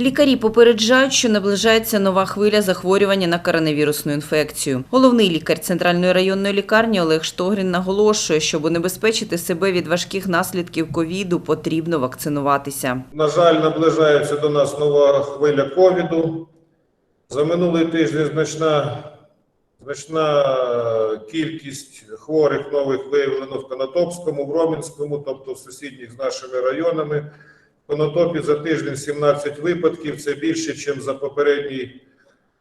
Лікарі попереджають, що наближається нова хвиля захворювання на коронавірусну інфекцію. Головний лікар центральної районної лікарні Олег Штогрін наголошує, щоб унебезпечити себе від важких наслідків ковіду, потрібно вакцинуватися. На жаль, наближається до нас нова хвиля ковіду. За минулий тиждень значна, значна кількість хворих нових виявлено в Конотопському, в Ромінському, тобто в сусідніх з нашими районами. Конотопі за тиждень 17 випадків. Це більше, ніж за попередній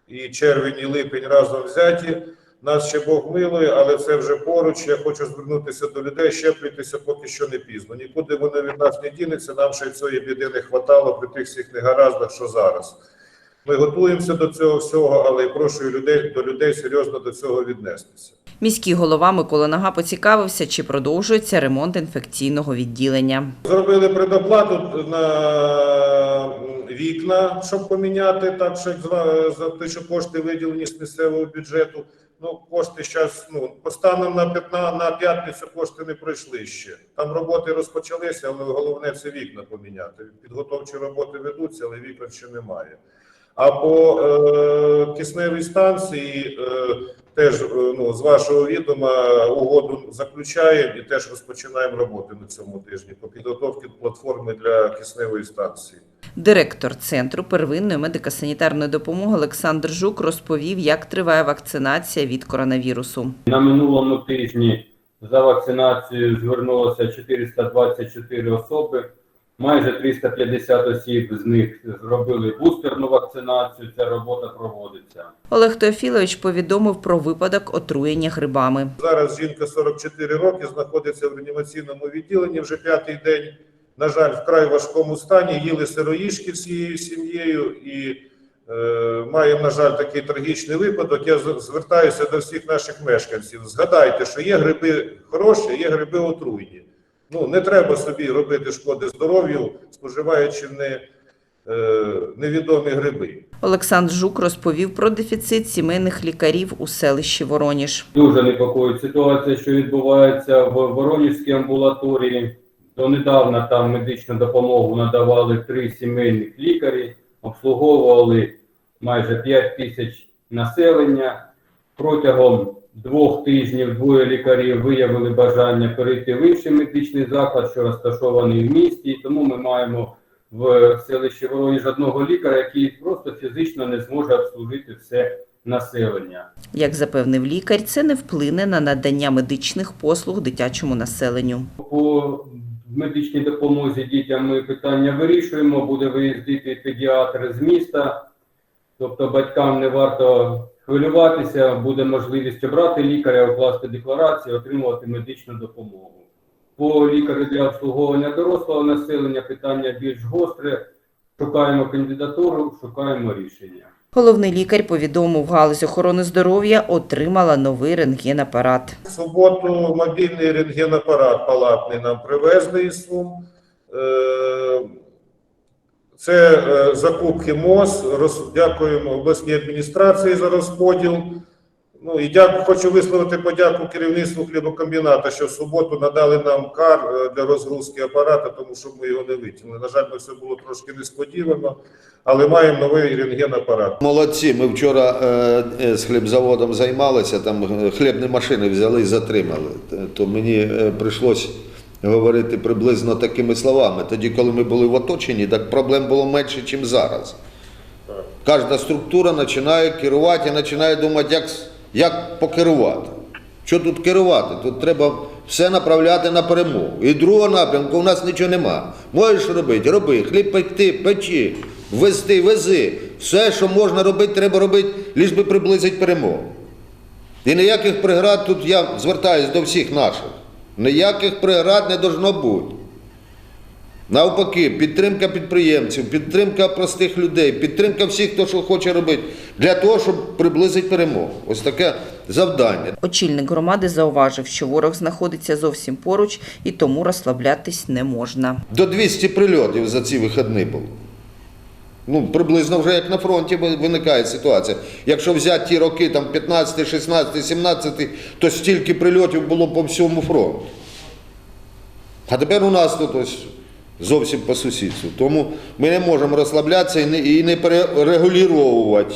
і червень, і липень разом взяті. Нас ще Бог милує, але це вже поруч. Я хочу звернутися до людей, щеплюйтеся поки що не пізно. Нікуди вони від нас не дінеться. Нам ще цієї біди не хватало при тих всіх негараздах, що зараз. Ми готуємося до цього всього, але прошу людей до людей серйозно до цього віднестися. Міський голова Микола Нага поцікавився, чи продовжується ремонт інфекційного відділення. Зробили предоплату на вікна, щоб поміняти, так що за, за те, що кошти виділені з місцевого бюджету. Ну, кошти зараз, ну, по станом на 15, на п'ятницю кошти не пройшли ще. Там роботи розпочалися, але головне це вікна поміняти. Підготовчі роботи ведуться, але вікон ще немає. А по е, кисневій станції е, теж е, ну, з вашого відома угоду заключаємо і теж розпочинаємо роботи на цьому тижні по підготовці платформи для кисневої станції. Директор центру первинної медико-санітарної допомоги Олександр Жук розповів, як триває вакцинація від коронавірусу. На минулому тижні за вакцинацією звернулося 424 особи. Майже 350 осіб з них зробили бустерну вакцинацію. Ця робота проводиться. Олег Теофілович повідомив про випадок отруєння грибами. Зараз жінка 44 роки знаходиться в реанімаційному відділенні вже п'ятий день. На жаль, в край важкому стані їли сироїшки всією сім'єю і е, маємо, на жаль, такий трагічний випадок. Я звертаюся до всіх наших мешканців. Згадайте, що є гриби хороші, є гриби отруйні. Ну не треба собі робити шкоди здоров'ю, споживаючи не, е, невідомі гриби. Олександр Жук розповів про дефіцит сімейних лікарів у селищі Вороніж. Дуже непокоїть ситуація, що відбувається в Воронівській амбулаторії. Донедавна там медичну допомогу надавали три сімейних лікарі, обслуговували майже 5 тисяч населення. Протягом двох тижнів двоє лікарів виявили бажання перейти в інший медичний заклад, що розташований в місті. І Тому ми маємо в селищі Воронеж одного лікаря, який просто фізично не зможе обслужити все населення. Як запевнив лікар, це не вплине на надання медичних послуг дитячому населенню. По медичній допомозі дітям ми питання вирішуємо. Буде виїздити педіатр з міста, тобто батькам не варто хвилюватися, буде можливість обрати лікаря, укласти декларацію, отримувати медичну допомогу. По лікарю для обслуговування дорослого населення питання більш гостре. Шукаємо кандидатуру, шукаємо рішення. Головний лікар повідомив, галузь охорони здоров'я отримала новий рентгенапарат. В суботу мобільний рентгенапарат палатний нам привезли із Сум. Це е, закупки МОЗ. Роз- Дякуємо обласній адміністрації за розподіл. Ну і дякую, хочу висловити подяку керівництву хлібокомбіната, що в суботу надали нам кар е, для розгрузки апарата, тому що ми його не витягнули. На жаль, це все було трошки несподівано, але маємо новий рентгенапарат. Молодці, ми вчора е, е, з хлібзаводом займалися, там хлібні машини взяли і затримали. То мені прийшлось говорити приблизно такими словами. Тоді, коли ми були в оточенні, так проблем було менше, ніж зараз. Кожна структура починає керувати і починає думати, як, як покерувати. Що тут керувати? Тут треба все направляти на перемогу. І другого напрямку у нас нічого нема. Можеш робити, роби, хліб пекти, печи, везти, вези. Все, що можна робити, треба робити, лиш би приблизити перемогу. І ніяких преград тут я звертаюся до всіх наших. Ніяких преград не должно бути. Навпаки, підтримка підприємців, підтримка простих людей, підтримка всіх, хто що хоче робити, для того, щоб приблизити перемогу. Ось таке завдання. Очільник громади зауважив, що ворог знаходиться зовсім поруч і тому розслаблятись не можна. До 200 прильотів за ці вихідні було. Ну, приблизно вже як на фронті виникає ситуація. Якщо взяти ті роки, там 15, 16, 17, то стільки прильотів було по всьому фронту. А тепер у нас тут ось Зовсім по сусідству. Тому ми не можемо розслаблятися і не, перерегулювати